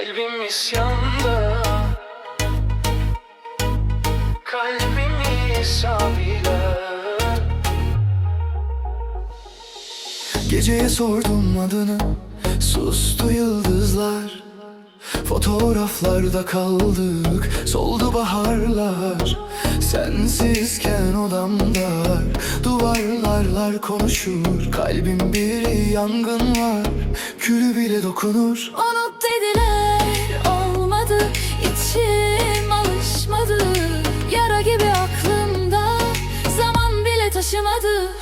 Kalbim isyanda. Kalbimi sabiler Geceye sordum adını Sustu yıldızlar. Fotoğraflarda kaldık Soldu baharlar. Sensizken odam dar Duvarlarlar konuşur. Kalbim bir yangın var Külü bile dokunur. Unut dediler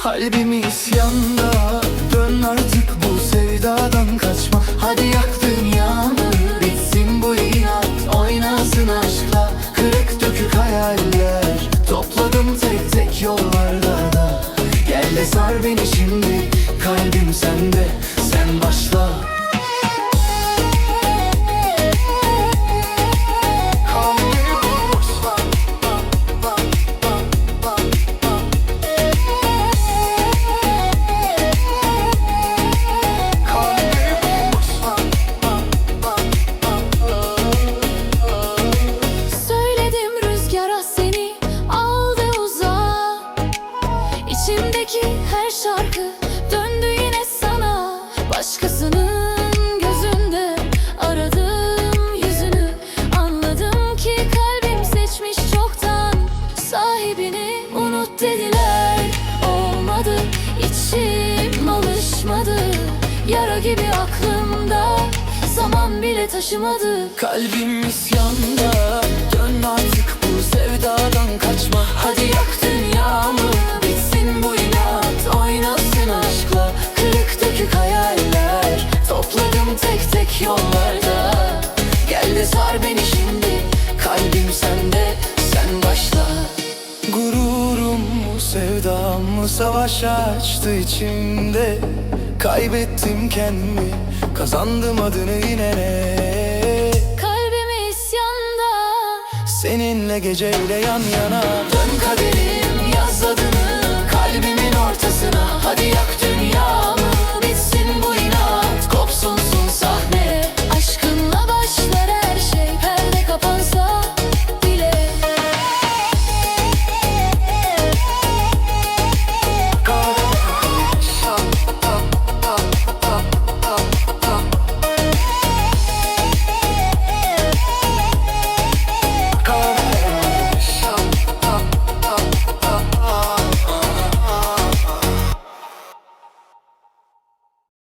Kalbim isyanda Dön artık bu sevdadan kaçma. Hadi yak dünyamı Bitsin bu inat. Oynasın aşkla Kırık dökük hayaller. Topladım tek tek yollarda da. Gel de sar beni şimdi Kalbim sende İçimdeki her şarkı döndü yine sana. Başkasının gözünde aradım yüzünü. Anladım ki kalbim seçmiş çoktan. Sahibini unut dediler. Olmadı içim alışmadı. Yara gibi aklımda Zaman bile taşımadı. Kalbim isyanda. Dön artık bu sevdadan kaçma şimdi. Kalbim sende Sen başla. Gururum mu sevdam mı savaş açtı içimde. Kaybettim kendimi Kazandım adını yine ne Kalbim isyanda. Seninle geceyle yan yana. Dön kaderim yaz adını